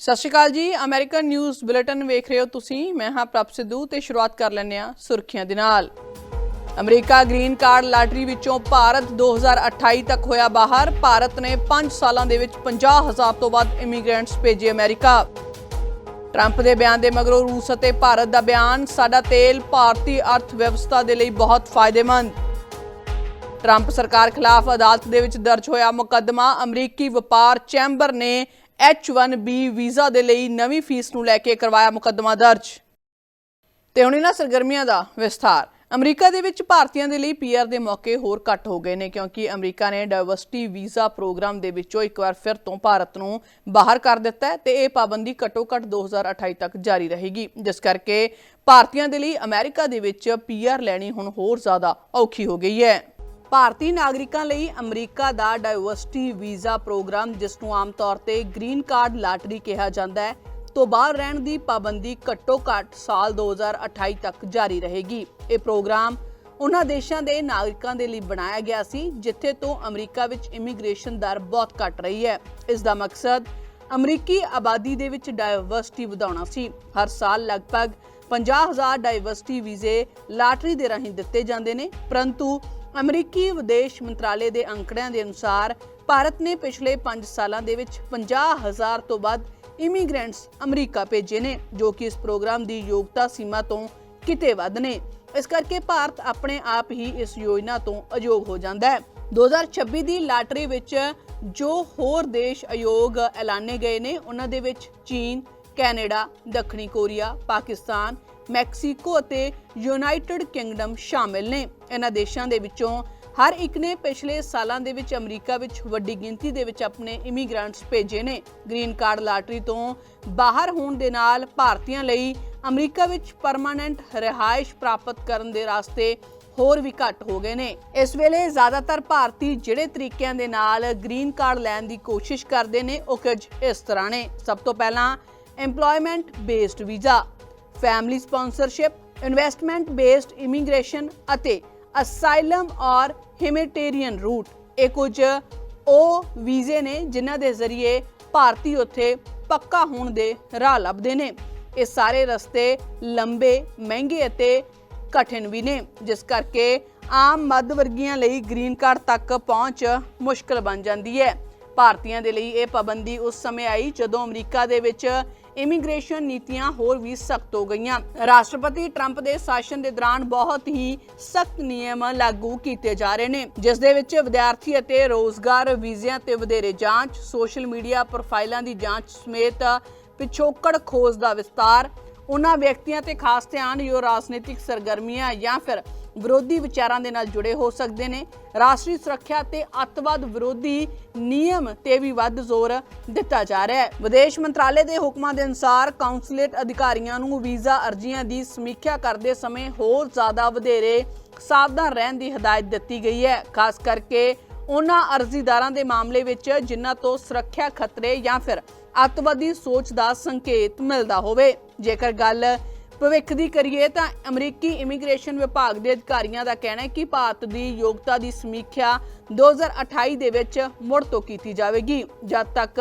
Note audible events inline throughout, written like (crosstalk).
ਸਤਿ ਸ਼੍ਰੀ ਅਕਾਲ ਜੀ American news bulletin ਵੇਖ ਰਹੇ ਹੋ ਤੁਸੀਂ। ਮੈਂ ਹਾਂ ਪ੍ਰਭ ਸਿੱਧੂ ਤੇ ਸ਼ੁਰੂਆਤ ਕਰ ਲੈਂਦੇ ਹਾਂ ਸੁਰਖੀਆਂ ਦੇ ਨਾਲ। ਅਮਰੀਕਾ ਗ੍ਰੀਨ ਕਾਰਡ ਲਾਟਰੀ ਵਿੱਚੋਂ ਭਾਰਤ 2028 ਤੱਕ ਹੋਇਆ ਬਾਹਰ। ਭਾਰਤ ਨੇ 5 ਸਾਲਾਂ ਦੇ ਵਿੱਚ 50000 ਤੋਂ ਵੱਧ ਇਮੀਗ੍ਰੈਂਟਸ ਭੇਜੇ ਅਮਰੀਕਾ। ਟਰੰਪ ਦੇ ਬਿਆਨ ਦੇ ਮਗਰੋਂ ਰੂਸ ਅਤੇ ਭਾਰਤ ਦਾ ਬਿਆਨ, ਸਾਡਾ ਤੇਲ ਭਾਰਤੀ ਅਰਥ ਵਿਵਸਥਾ ਦੇ ਲਈ ਬਹੁਤ ਫਾਇਦੇਮੰਦ। ਟਰੰਪ ਸਰਕਾਰ ਖਿਲਾਫ ਅਦਾਲਤ ਦੇ ਵਿੱਚ ਦਰਜ ਹੋਇਆ ਮੁਕੱਦਮਾ, ਅਮਰੀਕੀ ਵਪਾਰ ਚੈਂਬਰ ਨੇ H1B ਵੀਜ਼ਾ ਦੇ ਲਈ ਨਵੀਂ ਫੀਸ ਨੂੰ ਲੈ ਕੇ ਕਰਵਾਇਆ ਮੁਕੱਦਮਾ ਦਰਜ। ਤੇ ਹੁਣ ਇਹਨਾਂ ਸਰਗਰਮੀਆਂ ਦਾ ਵਿਸਥਾਰ। ਅਮਰੀਕਾ ਦੇ ਵਿੱਚ ਭਾਰਤੀਆਂ ਦੇ ਲਈ ਪੀਆਰ ਦੇ ਮੌਕੇ ਹੋਰ ਘੱਟ ਹੋ ਗਏ ਨੇ ਕਿਉਂਕਿ ਅਮਰੀਕਾ ਨੇ ਡਾਈਵਰਸਿਟੀ ਵੀਜ਼ਾ ਪ੍ਰੋਗਰਾਮ ਦੇ ਵਿੱਚੋਂ ਇੱਕ ਵਾਰ ਫਿਰ ਤੋਂ ਭਾਰਤ ਨੂੰ ਬਾਹਰ ਕਰ ਦਿੱਤਾ ਹੈ ਤੇ ਇਹ ਪਾਬੰਦੀ ਘੱਟੋ-ਘੱਟ 2028 ਤੱਕ ਜਾਰੀ ਰਹੇਗੀ। ਜਿਸ ਕਰਕੇ ਭਾਰਤੀਆਂ ਦੇ ਲਈ ਅਮਰੀਕਾ ਦੇ ਵਿੱਚ ਪੀਆਰ ਲੈਣੀ ਹੁਣ ਹੋਰ ਜ਼ਿਆਦਾ ਔਖੀ ਹੋ ਗਈ ਹੈ। ਭਾਰਤੀ ਨਾਗਰਿਕਾਂ ਲਈ ਅਮਰੀਕਾ ਦਾ ਡਾਈਵਰਸਿਟੀ ਵੀਜ਼ਾ ਪ੍ਰੋਗਰਾਮ, ਜਿਸ ਨੂੰ ਆਮ ਤੌਰ ਤੇ ਗ੍ਰੀਨ ਕਾਰਡ ਲਾਟਰੀ ਕਿਹਾ ਜਾਂਦਾ ਹੈ, ਤੋਂ ਬਾਹਰ ਰਹਿਣ ਦੀ ਪਾਬੰਦੀ ਘੱਟੋ-ਘੱਟ ਸਾਲ 2028 ਤੱਕ ਜਾਰੀ ਰਹੇਗੀ। ਇਹ ਪ੍ਰੋਗਰਾਮ ਉਹਨਾਂ ਦੇਸ਼ਾਂ ਦੇ ਨਾਗਰਿਕਾਂ ਦੇ ਲਈ ਬਣਾਇਆ ਗਿਆ ਸੀ, ਜਿੱਥੇ ਤੋਂ ਅਮਰੀਕਾ ਵਿੱਚ ਇਮੀਗ੍ਰੇਸ਼ਨ ਦਰ ਬਹੁਤ ਘੱਟ ਰਹੀ ਹੈ। ਇਸ ਦਾ ਮਕਸਦ ਅਮਰੀਕੀ ਆਬਾਦੀ ਦੇ ਵਿੱਚ ਡਾਈਵਰਸਿਟੀ ਵਧਾਉਣਾ ਸੀ। ਹਰ ਸਾਲ ਲਗਭਗ 50000 ਡਾਈਵਰਸਿਟੀ ਵੀਜ਼ੇ ਲਾਟਰੀ ਦੇ ਰਾਹੀਂ ਦਿੱਤੇ ਜਾਂਦੇ ਨੇ, ਪਰੰਤੂ ਅਮਰੀਕੀ ਵਿਦੇਸ਼ ਮੰਤਰਾਲੇ ਦੇ ਅੰਕੜਿਆਂ ਦੇ ਅਨੁਸਾਰ ਭਾਰਤ ਨੇ ਪਿਛਲੇ 5 ਸਾਲਾਂ ਦੇ ਵਿੱਚ 50000 ਤੋਂ ਵੱਧ ਇਮੀਗ੍ਰੈਂਟਸ ਅਮਰੀਕਾ ਭੇਜੇ ਨੇ, ਜੋ ਕਿ ਇਸ ਪ੍ਰੋਗਰਾਮ ਦੀ ਯੋਗਤਾ ਸੀਮਾ ਤੋਂ ਕਿਤੇ ਵੱਧ ਨੇ। ਇਸ ਕਰਕੇ ਭਾਰਤ ਆਪਣੇ ਆਪ ਹੀ ਇਸ ਯੋਜਨਾ ਤੋਂ ਅਯੋਗ ਹੋ ਜਾਂਦਾ ਹੈ। 2026 ਦੀ ਲਾਟਰੀ ਵਿੱਚ ਜੋ ਹੋਰ ਦੇਸ਼ ਅਯੋਗ ਐਲਾਨੇ ਗਏ ਨੇ, ਉਹਨਾਂ ਦੇ ਵਿੱਚ ਚੀਨ, ਕੈਨੇਡਾ, ਦੱਖਣੀ ਕੋਰੀਆ, ਪਾਕਿਸਤਾਨ ਮੈਕਸੀਕੋ ਅਤੇ ਯੂਨਾਈਟਿਡ ਕਿੰਗਡਮ ਸ਼ਾਮਿਲ ਨੇ। ਇਹਨਾਂ ਦੇਸ਼ਾਂ ਦੇ ਵਿੱਚੋਂ ਹਰ ਇੱਕ ਨੇ ਪਿਛਲੇ ਸਾਲਾਂ ਦੇ ਵਿੱਚ ਅਮਰੀਕਾ ਵਿੱਚ ਵੱਡੀ ਗਿਣਤੀ ਦੇ ਵਿੱਚ ਆਪਣੇ ਇਮੀਗ੍ਰੈਂਟਸ ਭੇਜੇ ਨੇ। ਗ੍ਰੀਨ ਕਾਰਡ ਲਾਟਰੀ ਤੋਂ ਬਾਹਰ ਹੋਣ ਦੇ ਨਾਲ ਭਾਰਤੀਆਂ ਲਈ ਅਮਰੀਕਾ ਵਿੱਚ ਪਰਮਾਨੈਂਟ ਰਿਹਾਇਸ਼ ਪ੍ਰਾਪਤ ਕਰਨ ਦੇ ਰਾਸਤੇ ਹੋਰ ਵੀ ਘੱਟ ਹੋ ਗਏ ਨੇ। ਇਸ ਵੇਲੇ ਜ਼ਿਆਦਾਤਰ ਭਾਰਤੀ ਜਿਹੜੇ ਤਰੀਕਿਆਂ ਦੇ ਨਾਲ ਗ੍ਰੀਨ ਕਾਰਡ ਲੈਣ ਦੀ ਕੋਸ਼ਿਸ਼ ਕਰਦੇ ਨੇ, ਉਹ ਕੁਝ ਇਸ ਤਰ੍ਹਾਂ ਨੇ। ਸਭ ਤੋਂ ਪਹਿਲਾਂ EMPLOYMENT based visa family sponsorship investment based immigration ਅਤੇ ਅਸਾਈਲਮ ਔਰ ਹਿਊਮੈਨਿਟੇਰੀਅਨ ਰੂਟ ਇਹ ਕੁਝ ਉਹ ਵੀਜ਼ੇ ਨੇ ਜਿਨ੍ਹਾਂ ਦੇ ਜ਼ਰੀਏ ਭਾਰਤੀ ਉੱਥੇ ਪੱਕਾ ਹੋਣ ਦੇ ਰਾਹ ਲੱਭਦੇ ਨੇ। ਇਹ ਸਾਰੇ ਰਸਤੇ ਲੰਬੇ, ਮਹਿੰਗੇ ਅਤੇ ਕਠਿਨ ਵੀ ਨੇ, ਜਿਸ ਕਰਕੇ ਆਮ ਮੱਧ ਵਰਗੀਆਂ ਲਈ ਗ੍ਰੀਨ ਕਾਰਡ ਤੱਕ ਪਹੁੰਚ ਮੁਸ਼ਕਲ ਬਣ ਜਾਂਦੀ ਹੈ। ਭਾਰਤੀਆਂ ਦੇ ਲਈ ਇਹ ਪਾਬੰਦੀ ਉਸ ਸਮੇਂ ਆਈ ਜਦੋਂ ਅਮਰੀਕਾ ਦੇ ਵਿੱਚ ਇਮੀਗ੍ਰੇਸ਼ਨ ਨੀਤੀਆਂ ਹੋਰ ਵੀ ਸਖਤ ਹੋ ਗਈਆਂ। ਰਾਸ਼ਟਰਪਤੀ ਟਰੰਪ ਦੇ ਸ਼ਾਸਨ ਦੇ ਦੌਰਾਨ ਬਹੁਤ ਹੀ ਸਖਤ ਨਿਯਮ ਲਾਗੂ ਕੀਤੇ ਜਾ ਰਹੇ ਨੇ, ਜਿਸ ਦੇ ਵਿੱਚ ਵਿਦਿਆਰਥੀ ਅਤੇ ਰੋਜ਼ਗਾਰ ਵੀਜ਼ਿਆਂ ਤੇ ਵਧੇਰੇ ਜਾਂਚ, ਸੋਸ਼ਲ ਮੀਡੀਆ ਪ੍ਰੋਫਾਈਲਾਂ ਦੀ ਜਾਂਚ ਸਮੇਤ ਪਿਛੋਕੜ ਖੋਜ ਦਾ ਵਿਸਤਾਰ ਉਹਨਾਂ ਵਿਅਕਤੀਆਂ ਤੇ ਖਾਸ ਧਿਆਨ ਜੋ ਰਾਜਨੀਤਿਕ ਸਰਗਰਮੀਆਂ ਜਾਂ ਫਿਰ ਵਿਰੋਧੀ ਵਿਚਾਰਾਂ ਦੇ ਨਾਲ ਜੁੜੇ ਹੋ ਸਕਦੇ ਨੇ। ਰਾਸ਼ਟਰੀ ਸੁਰੱਖਿਆ ਤੇ ਅੱਤਵਾਦ ਵਿਰੋਧੀ ਨਿਯਮ ਤੇ ਵੀ ਵੱਧ ਜ਼ੋਰ ਦਿੱਤਾ ਜਾ ਰਿਹਾ ਹੈ। ਵਿਦੇਸ਼ ਮੰਤਰਾਲੇ ਦੇ ਹੁਕਮਾਂ ਦੇ ਅਨੁਸਾਰ ਕਾਉਂਸਲੇਟ ਅਧਿਕਾਰੀਆਂ ਨੂੰ ਵੀਜ਼ਾ ਅਰਜ਼ੀਆਂ ਦੀ ਸਮੀਖਿਆ ਕਰਦੇ ਸਮੇਂ ਹੋਰ ਜ਼ਿਆਦਾ ਵਧੇਰੇ ਸਾਵਧਾਨ ਰਹਿਣ ਦੀ ਹਦਾਇਤ ਦਿੱਤੀ ਗਈ ਹੈ। ਖਾਸ ਕਰਕੇ ਉਹਨਾਂ ਅਰਜ਼ੀਦਾਰਾਂ ਦੇ ਮਾਮਲੇ ਵਿੱਚ ਜਿਨ੍ਹਾਂ ਤੋਂ ਸੁਰੱਖਿਆ ਖਤਰੇ ਜਾਂ ਫਿਰ ਅੱਤਵਾਦੀ ਸੋਚ ਦਾ ਸੰਕੇਤ ਮਿਲਦਾ ਹੋਵੇ। ਜੇਕਰ ਗੱਲ ਭਵਿੱਖ ਦੀ ਕਰੀਏ ਤਾਂ ਅਮਰੀਕੀ ਇਮੀਗ੍ਰੇਸ਼ਨ ਵਿਭਾਗ ਦੇ ਅਧਿਕਾਰੀਆਂ ਦਾ ਕਹਿਣਾ ਹੈ ਕਿ ਭਾਰਤ ਦੀ ਯੋਗਤਾ ਦੀ ਸਮੀਖਿਆ 2028 ਦੇ ਵਿੱਚ ਮੁੜ ਤੋਂ ਕੀਤੀ ਜਾਵੇਗੀ, ਜਦ ਤੱਕ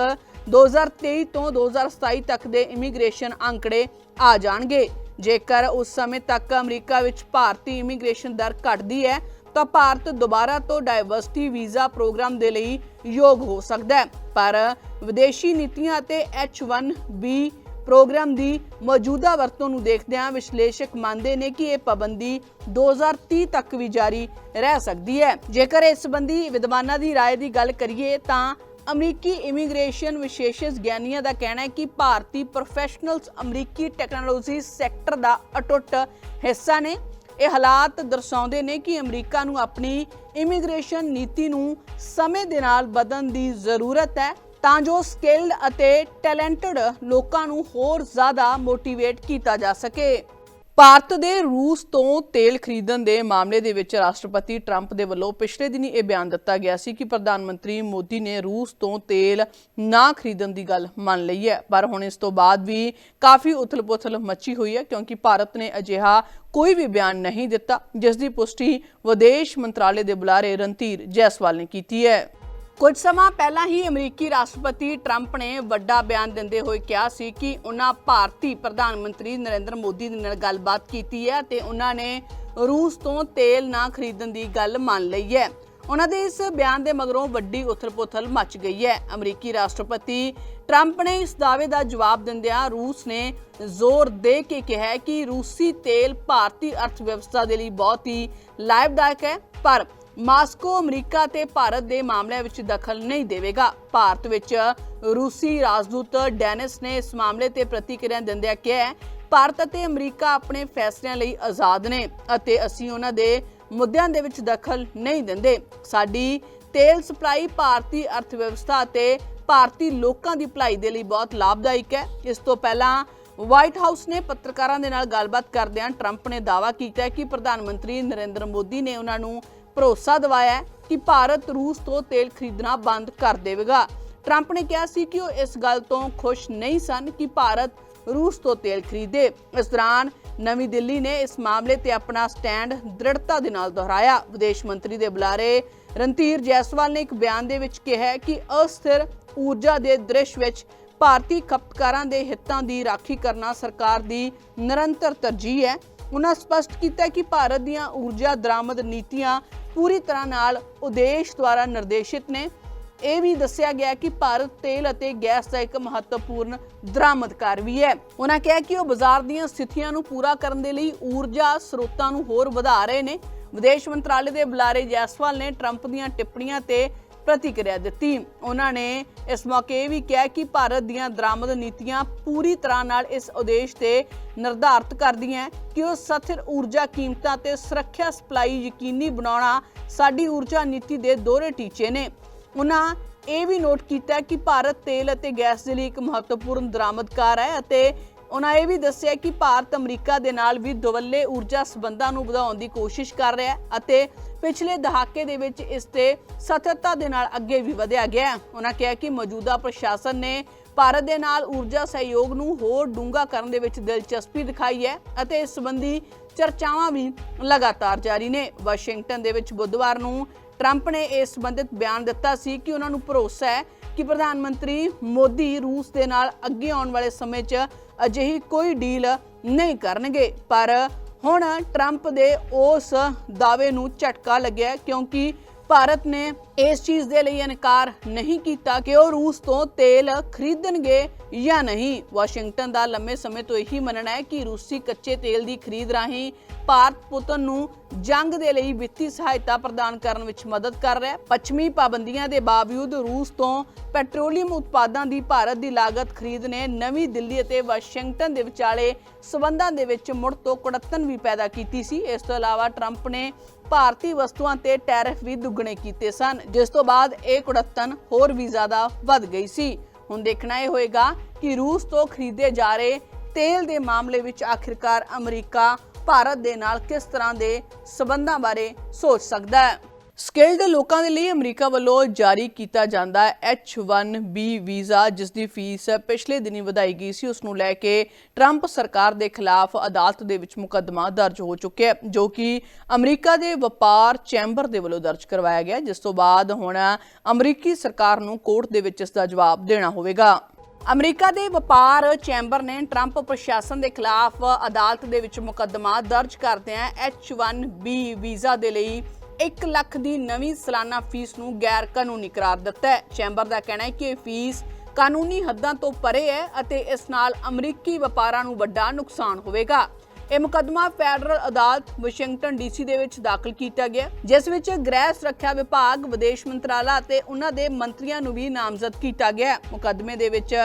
2023 ਤੋਂ 2027 ਤੱਕ ਦੇ ਇਮੀਗ੍ਰੇਸ਼ਨ ਅੰਕੜੇ ਆ ਜਾਣਗੇ। ਜੇਕਰ ਉਸ ਸਮੇਂ ਤੱਕ ਅਮਰੀਕਾ ਵਿੱਚ ਭਾਰਤੀ ਇਮੀਗ੍ਰੇਸ਼ਨ ਦਰ ਘਟਦੀ ਹੈ, ਤਾਂ ਭਾਰਤ ਦੁਬਾਰਾ ਤੋਂ ਡਾਈਵਰਸਿਟੀ ਵੀਜ਼ਾ ਪ੍ਰੋਗਰਾਮ ਦੇ ਲਈ ਯੋਗ ਹੋ ਸਕਦਾ ਹੈ। ਪਰ ਵਿਦੇਸ਼ੀ ਨੀਤੀਆਂ ਅਤੇ H1B ਪ੍ਰੋਗਰਾਮ ਦੀ ਮੌਜੂਦਾ ਵਰਤੋਂ ਨੂੰ ਦੇਖਦਿਆਂ ਵਿਸ਼ਲੇਸ਼ਕ ਮੰਨਦੇ ਨੇ ਕਿ ਇਹ ਪਾਬੰਦੀ 2030 ਤੱਕ ਵੀ ਜਾਰੀ ਰਹਿ ਸਕਦੀ ਹੈ ਜੇਕਰ ਇਸ ਸੰਬੰਧੀ ਵਿਦਵਾਨਾਂ ਦੀ رائے ਦੀ ਗੱਲ ਕਰੀਏ ਤਾਂ ਅਮਰੀਕੀ ਇਮੀਗ੍ਰੇਸ਼ਨ ਵਿਸ਼ੇਸ਼ਜ ਗਿਆਨੀਆਂ ਦਾ ਕਹਿਣਾ ਹੈ ਕਿ ਭਾਰਤੀ ਪ੍ਰੋਫੈਸ਼ਨਲਸ ਅਮਰੀਕੀ ਟੈਕਨੋਲੋਜੀ ਸੈਕਟਰ ਦਾ ਅਟੁੱਟ ਹਿੱਸਾ ਨੇ ਇਹ ਹਾਲਾਤ ਦਰਸਾਉਂਦੇ ਨੇ ਕਿ ਅਮਰੀਕਾ ਨੂੰ ਆਪਣੀ ਇਮੀਗ੍ਰੇਸ਼ਨ ਨੀਤੀ ਨੂੰ ਸਮੇਂ ਦੇ ਨਾਲ ਬਦਲਣ ਦੀ ਜ਼ਰੂਰਤ ਹੈ ਤਾਂ ਜੋ ਸਕਿਲਡ ਅਤੇ ਟੈਲੈਂਟਡ ਲੋਕਾਂ ਨੂੰ ਹੋਰ ਜ਼ਿਆਦਾ ਮੋਟੀਵੇਟ ਕੀਤਾ ਜਾ ਸਕੇ। ਭਾਰਤ ਦੇ ਰੂਸ ਤੋਂ ਤੇਲ ਖਰੀਦਣ ਦੇ ਮਾਮਲੇ ਦੇ ਵਿੱਚ ਰਾਸ਼ਟਰਪਤੀ ਟਰੰਪ ਦੇ ਵੱਲੋਂ ਪਿਛਲੇ ਦਿਨੀ ਇਹ ਬਿਆਨ ਦਿੱਤਾ ਗਿਆ ਸੀ ਕਿ ਪ੍ਰਧਾਨ ਮੰਤਰੀ ਮੋਦੀ ਨੇ ਰੂਸ ਤੋਂ ਤੇਲ ਨਾ ਖਰੀਦਣ ਦੀ ਗੱਲ ਮੰਨ ਲਈ ਹੈ। ਪਰ ਹੁਣ ਇਸ ਤੋਂ ਬਾਅਦ ਵੀ ਕਾਫੀ ਉਥਲ-ਪੁਥਲ ਮੱਚੀ ਹੋਈ ਹੈ ਕਿਉਂਕਿ ਭਾਰਤ ਨੇ ਅਜਿਹਾ ਕੋਈ ਵੀ ਬਿਆਨ ਨਹੀਂ ਦਿੱਤਾ, ਜਿਸ ਦੀ ਪੁਸ਼ਟੀ ਵਿਦੇਸ਼ ਮੰਤਰਾਲੇ ਦੇ ਬੁਲਾਰੇ ਰਣਧੀਰ ਜੈਸਵਾਲ ਨੇ ਕੀਤੀ ਹੈ। ਕੁਝ ਸਮਾਂ ਪਹਿਲਾਂ ਹੀ ਅਮਰੀਕੀ ਰਾਸ਼ਟਰਪਤੀ ਟਰੰਪ ਨੇ ਵੱਡਾ ਬਿਆਨ ਦਿੰਦੇ ਹੋਏ ਕਿਹਾ ਸੀ ਕਿ ਉਹਨਾਂ ਭਾਰਤੀ ਪ੍ਰਧਾਨ ਮੰਤਰੀ ਨਰਿੰਦਰ ਮੋਦੀ ਦੇ ਨਾਲ ਗੱਲਬਾਤ ਕੀਤੀ ਹੈ ਤੇ ਉਹਨਾਂ ਨੇ ਰੂਸ ਤੋਂ ਤੇਲ ਨਾ ਖਰੀਦਣ ਦੀ ਗੱਲ ਮੰਨ ਲਈ ਹੈ। ਉਹਨਾਂ ਦੇ ਇਸ ਬਿਆਨ ਦੇ ਮਗਰੋਂ ਵੱਡੀ ਉਥਲ-ਪੁਥਲ ਮਚ ਗਈ ਹੈ। ਅਮਰੀਕੀ ਰਾਸ਼ਟਰਪਤੀ ਟਰੰਪ ਨੇ ਇਸ ਦਾਅਵੇ ਦਾ ਜਵਾਬ ਦਿੰਦਿਆਂ ਰੂਸ ਨੇ ਜ਼ੋਰ ਦੇ ਕੇ ਕਿਹਾ ਕਿ ਰੂਸੀ ਤੇਲ ਭਾਰਤੀ ਅਰਥ ਵਿਵਸਥਾ ਦੇ ਲਈ ਬਹੁਤ ਹੀ ਲਾਭਦਾਇਕ ਹੈ, ਪਰ ਮਾਸਕੋ ਅਮਰੀਕਾ ਤੇ ਭਾਰਤ ਦੇ ਮਾਮਲਿਆਂ ਵਿੱਚ ਦਖਲ ਨਹੀਂ ਦੇਵੇਗਾ। ਭਾਰਤ ਵਿੱਚ ਰੂਸੀ ਰਾਜਦੂਤ ਡੈਨਿਸ ਨੇ ਇਸ ਮਾਮਲੇ ਤੇ ਪ੍ਰਤੀਕਿਰਿਆ ਦਿੰਦਿਆਂ ਕਿਹਾ ਭਾਰਤ ਅਤੇ ਅਮਰੀਕਾ ਆਪਣੇ ਫੈਸਲਿਆਂ ਲਈ ਆਜ਼ਾਦ ਨੇ ਅਤੇ ਅਸੀਂ ਉਹਨਾਂ ਦੇ ਮੁੱਦਿਆਂ ਦੇ ਵਿੱਚ ਦਖਲ ਨਹੀਂ ਦਿੰਦੇ। ਸਾਡੀ ਤੇਲ ਸਪਲਾਈ ਭਾਰਤੀ ਅਰਥਵਿਵਸਥਾ ਅਤੇ ਭਾਰਤੀ ਲੋਕਾਂ ਦੀ ਭਲਾਈ ਦੇ ਲਈ ਬਹੁਤ ਲਾਭਦਾਇਕ ਹੈ। ਇਸ ਤੋਂ ਪਹਿਲਾਂ ਵਾਈਟ ਹਾਊਸ ਨੇ ਪੱਤਰਕਾਰਾਂ ਦੇ ਨਾਲ ਗੱਲਬਾਤ ਕਰਦਿਆਂ ਟਰੰਪ ਨੇ ਦਾਅਵਾ ਕੀਤਾ ਕਿ ਪ੍ਰਧਾਨ ਮੰਤਰੀ ਨਰਿੰਦਰ ਮੋਦੀ ਨੇ ਉਹਨਾਂ ਨੂੰ ਭਰੋਸਾ ਦਿਵਾਇਆ ਕਿ ਭਾਰਤ ਰੂਸ ਤੋਂ ਤੇਲ ਖਰੀਦਣਾ ਬੰਦ ਕਰ ਦੇਵੇਗਾ। ਟਰੰਪ ਨੇ ਕਿਹਾ ਸੀ ਕਿ ਉਹ ਇਸ ਗੱਲ ਤੋਂ ਖੁਸ਼ ਨਹੀਂ ਸਨ ਕਿ ਭਾਰਤ ਰੂਸ ਤੋਂ ਤੇਲ ਖਰੀਦੇ। ਇਸ ਦੌਰਾਨ ਨਵੀਂ ਦਿੱਲੀ ਨੇ ਇਸ ਮਾਮਲੇ ਤੇ ਆਪਣਾ ਸਟੈਂਡ ਦ੍ਰਿੜਤਾ ਦੇ ਨਾਲ ਦੁਹਰਾਇਆ। ਵਿਦੇਸ਼ ਮੰਤਰੀ ਦੇ ਬੁਲਾਰੇ ਰਣਧੀਰ ਜੈਸਵਾਲ ਨੇ ਇੱਕ ਬਿਆਨ ਦੇ ਵਿੱਚ ਕਿਹਾ ਕਿ ਅਸਥਿਰ ਊਰਜਾ ਦੇ ਦ੍ਰਿਸ਼ ਵਿੱਚ ਭਾਰਤੀ ਖਪਤਕਾਰਾਂ ਦੇ ਹਿੱਤਾਂ ਦੀ ਰਾਖੀ ਕਰਨਾ ਸਰਕਾਰ ਦੀ ਨਿਰੰਤਰ ਤਰਜੀਹ ਹੈ। ਉਹਨਾਂ ਸਪਸ਼ਟ ਕੀਤਾ ਕਿ ਭਾਰਤ ਦੀਆਂ ਊਰਜਾ ਦਰਾਮਦ ਨੀਤੀਆਂ ਪੂਰੀ ਤਰ੍ਹਾਂ ਨਾਲ ਉਦੇਸ਼ ਦੁਆਰਾ ਨਿਰਦੇਸ਼ਿਤ ਨੇ। ਇਹ ਵੀ ਦੱਸਿਆ ਗਿਆ ਕਿ ਭਾਰਤ ਤੇਲ ਅਤੇ ਗੈਸ ਦਾ ਇੱਕ ਮਹੱਤਵਪੂਰਨ ਦਰਾਮਦਕਾਰ ਵੀ ਹੈ। ਉਹਨਾਂ ਕਿਹਾ ਕਿ ਉਹ ਬਾਜ਼ਾਰ ਦੀਆਂ ਸਥਿਤੀਆਂ ਨੂੰ ਪੂਰਾ ਕਰਨ ਦੇ ਲਈ ਊਰਜਾ ਸਰੋਤਾਂ ਨੂੰ ਹੋਰ ਵਧਾ ਰਹੇ ਨੇ। ਵਿਦੇਸ਼ ਮੰਤਰਾਲੇ ਦੇ ਬੁਲਾਰੇ ਜੈਸਵਾਲ ਨੇ ਟਰੰਪ ਦੀਆਂ ਟਿੱਪਣੀਆਂ ਤੇ ਪ੍ਰਤੀਕਿਰਿਆ ਦਿੱਤੀ। ਉਹਨਾਂ ਨੇ ਇਸ ਮੌਕੇ ਇਹ ਵੀ ਕਿਹਾ ਕਿ ਭਾਰਤ ਦੀਆਂ ਦਰਾਮਦ ਨੀਤੀਆਂ ਪੂਰੀ ਤਰ੍ਹਾਂ ਨਾਲ ਇਸ ਉਦੇਸ਼ ਤੇ ਨਿਰਧਾਰਤ ਕਰਦੀਆਂ ਕਿ ਉਹ ਸਥਿਰ ਊਰਜਾ ਕੀਮਤਾਂ ਤੇ ਸੁਰੱਖਿਆ ਸਪਲਾਈ ਯਕੀਨੀ ਬਣਾਉਣਾ ਸਾਡੀ ਊਰਜਾ ਨੀਤੀ ਦੇ ਦੋਹਰੇ ਟੀਚੇ ਨੇ। ਉਹਨਾਂ ਇਹ ਵੀ ਨੋਟ ਕੀਤਾ ਕਿ ਭਾਰਤ ਤੇਲ ਅਤੇ ਗੈਸ ਦੇ ਲਈ ਇੱਕ ਮਹੱਤਵਪੂਰਨ ਦਰਾਮਦਕਾਰ ਹੈ ਅਤੇ ਉਹਨਾਂ ਇਹ ਵੀ ਦੱਸਿਆ ਕਿ ਭਾਰਤ ਅਮਰੀਕਾ ਦੇ ਨਾਲ ਵੀ ਦੁਵੱਲੇ ਊਰਜਾ ਸਬੰਧਾਂ ਨੂੰ ਵਧਾਉਣ ਦੀ ਕੋਸ਼ਿਸ਼ ਕਰ ਰਿਹਾ ਹੈ ਅਤੇ ਪਿਛਲੇ ਦਹਾਕੇ ਦੇ ਵਿੱਚ ਇਸ ਤੇ ਸਤਰਤਾ ਦੇ ਨਾਲ ਅੱਗੇ ਵੀ ਵਧਿਆ ਗਿਆ ਉਹਨਾਂ ਕਿਹਾ ਕਿ ਮੌਜੂਦਾ ਪ੍ਰਸ਼ਾਸਨ ਨੇ ਭਾਰਤ ਦੇ ਨਾਲ ਊਰਜਾ ਸਹਿਯੋਗ ਨੂੰ ਹੋਰ ਡੂੰਘਾ ਕਰਨ ਦੇ ਵਿੱਚ ਦਿਲਚਸਪੀ ਦਿਖਾਈ ਹੈ ਅਤੇ ਇਸ ਸੰਬੰਧੀ ਚਰਚਾਵਾਂ ਵੀ ਲਗਾਤਾਰ ਜਾਰੀ ਨੇ। ਵਾਸ਼ਿੰਗਟਨ ਦੇ ਵਿੱਚ ਬੁੱਧਵਾਰ ਨੂੰ ਟਰੰਪ ਨੇ ਇਸ ਸੰਬੰਧਿਤ ਬਿਆਨ ਦਿੱਤਾ ਸੀ ਕਿ ਉਹਨਾਂ ਨੂੰ ਭਰੋਸਾ ਹੈ ਕਿ ਪ੍ਰਧਾਨ ਮੰਤਰੀ ਮੋਦੀ ਰੂਸ ਦੇ ਨਾਲ ਅੱਗੇ ਆਉਣ ਵਾਲੇ ਸਮੇਂ 'ਚ ਅਜਿਹੀ ਕੋਈ ਡੀਲ ਨਹੀਂ ਕਰਨਗੇ। ਪਰ ਹੁਣ ਟਰੰਪ ਦੇ ਉਸ ਦਾਅਵੇ ਨੂੰ ਝਟਕਾ ਲੱਗਿਆ ਕਿਉਂਕਿ ਭਾਰਤ ਨੇ ਇਸ ਚੀਜ਼ ਦੇ ਲਈ ਇਨਕਾਰ ਨਹੀਂ ਕੀਤਾ ਕਿ ਉਹ ਰੂਸ ਤੋਂ ਤੇਲ ਖਰੀਦਣਗੇ ਜਾਂ ਨਹੀਂ। ਵਾਸ਼ਿੰਗਟਨ ਦਾ ਲੰਮੇ ਸਮੇਂ ਤੋਂ ਇਹੀ ਮੰਨਣਾ ਹੈ ਕਿ ਰੂਸੀ ਕੱਚੇ ਤੇਲ ਦੀ ਖਰੀਦ ਰਾਹੀਂ ਭਾਰਤ ਪੁਤਨ ਨੂੰ ਜੰਗ ਦੇ ਲਈ ਵਿੱਤੀ ਸਹਾਇਤਾ ਪ੍ਰਦਾਨ ਕਰਨ ਵਿੱਚ ਮਦਦ ਕਰ ਰਿਹਾ ਹੈ। ਪੱਛਮੀ ਪਾਬੰਦੀਆਂ ਦੇ ਬਾਵਜੂਦ ਰੂਸ ਤੋਂ ਪੈਟਰੋਲੀਅਮ ਉਤਪਾਦਾਂ ਦੀ ਭਾਰਤ ਦੀ ਲਾਗਤ ਖਰੀਦ ਨੇ ਨਵੀਂ ਦਿੱਲੀ ਅਤੇ ਵਾਸ਼ਿੰਗਟਨ ਦੇ ਵਿਚਾਲੇ ਸਬੰਧਾਂ ਦੇ ਵਿੱਚ ਮੁੜ ਤੋਂ ਕੁੜੱਤਨ ਵੀ ਪੈਦਾ ਕੀਤੀ ਸੀ। ਇਸ ਤੋਂ ਇਲਾਵਾ ਟਰੰਪ ਨੇ ਭਾਰਤੀ ਵਸਤੂਆਂ ਤੇ ਟੈਰਿਫ ਵੀ ਦੁੱਗਣੇ ਕੀਤੇ ਸਨ, ਜਿਸ ਤੋਂ ਬਾਅਦ ਇਹ ਕੁੜੱਤਨ ਹੋਰ ਵੀ ਜ਼ਿਆਦਾ ਵੱਧ ਗਈ ਸੀ। ਹੁਣ ਦੇਖਣਾ ਇਹ ਹੋਏਗਾ ਕਿ ਰੂਸ ਤੋਂ ਖਰੀਦੇ ਜਾ ਰਹੇ ਤੇਲ ਦੇ ਮਾਮਲੇ ਵਿੱਚ ਆਖਿਰਕਾਰ ਅਮਰੀਕਾ ਭਾਰਤ ਦੇ ਨਾਲ ਕਿਸ ਤਰ੍ਹਾਂ ਦੇ ਸਬੰਧਾਂ ਬਾਰੇ ਸੋਚ ਸਕਦਾ ਹੈ? ਸਕਿਲਡ ਲੋਕਾਂ ਦੇ ਲਈ ਅਮਰੀਕਾ ਵੱਲੋਂ ਜਾਰੀ ਕੀਤਾ ਜਾਂਦਾ H1B ਵੀਜ਼ਾ ਜਿਸ ਦੀ ਫੀਸ ਪਿਛਲੇ ਦਿਨੀ ਵਧਾਈ ਗਈ ਸੀ। ਉਸ ਨੂੰ ਲੈ ਕੇ ਟਰੰਪ ਸਰਕਾਰ ਦੇ ਖਿਲਾਫ ਅਦਾਲਤ ਦੇ ਵਿੱਚ ਮੁਕੱਦਮਾ ਦਰਜ ਹੋ ਚੁੱਕਿਆ ਹੈ, ਜੋ ਕਿ ਅਮਰੀਕਾ ਦੇ ਵਪਾਰ ਚੈਂਬਰ ਦੇ ਵੱਲੋਂ ਦਰਜ ਕਰਵਾਇਆ ਗਿਆ ਜਿਸ ਤੋਂ ਬਾਅਦ ਹੁਣ ਅਮਰੀਕੀ ਸਰਕਾਰ ਨੂੰ ਕੋਰਟ ਦੇ ਵਿੱਚ ਇਸ ਦਾ ਜਵਾਬ ਦੇਣਾ ਹੋਵੇਗਾ। ਅਮਰੀਕਾ ਦੇ ਵਪਾਰ ਚੈਂਬਰ ਨੇ ਟਰੰਪ ਪ੍ਰਸ਼ਾਸਨ ਦੇ ਖਿਲਾਫ ਅਦਾਲਤ ਦੇ ਵਿੱਚ ਮੁਕੱਦਮਾ ਦਰਜ ਕਰਦਿਆਂ H1B ਵੀਜ਼ਾ ਦੇ ਲਈ 1 ਲੱਖ ਦੀ ਨਵੀਂ ਸਾਲਾਨਾ ਫੀਸ ਨੂੰ ਗੈਰ ਕਾਨੂੰਨੀ ਕਰਾਰ ਦਿੱਤਾ ਹੈ। ਚੈਂਬਰ ਦਾ ਕਹਿਣਾ ਹੈ ਕਿ ਇਹ ਫੀਸ ਕਾਨੂੰਨੀ ਹੱਦਾਂ ਤੋਂ ਪਰੇ ਹੈ ਅਤੇ ਇਸ ਨਾਲ ਅਮਰੀਕੀ ਵਪਾਰਾਂ ਨੂੰ ਵੱਡਾ ਨੁਕਸਾਨ ਹੋਵੇਗਾ। ਇਹ ਮੁਕੱਦਮਾ ਫੈਡਰਲ ਅਦਾਲਤ ਵਾਸ਼ਿੰਗਟਨ ਡੀਸੀ ਦੇ ਵਿੱਚ ਦਾਖਲ ਕੀਤਾ ਗਿਆ, ਜਿਸ ਵਿੱਚ ਗ੍ਰਹਿ ਸੁਰੱਖਿਆ ਵਿਭਾਗ, ਵਿਦੇਸ਼ ਮੰਤਰਾਲਾ ਅਤੇ ਉਹਨਾਂ ਦੇ ਮੰਤਰੀਆਂ ਨੂੰ ਵੀ ਨਾਮਜ਼ਦ ਕੀਤਾ ਗਿਆ ਹੈ। ਮੁਕੱਦਮੇ ਦੇ ਵਿੱਚ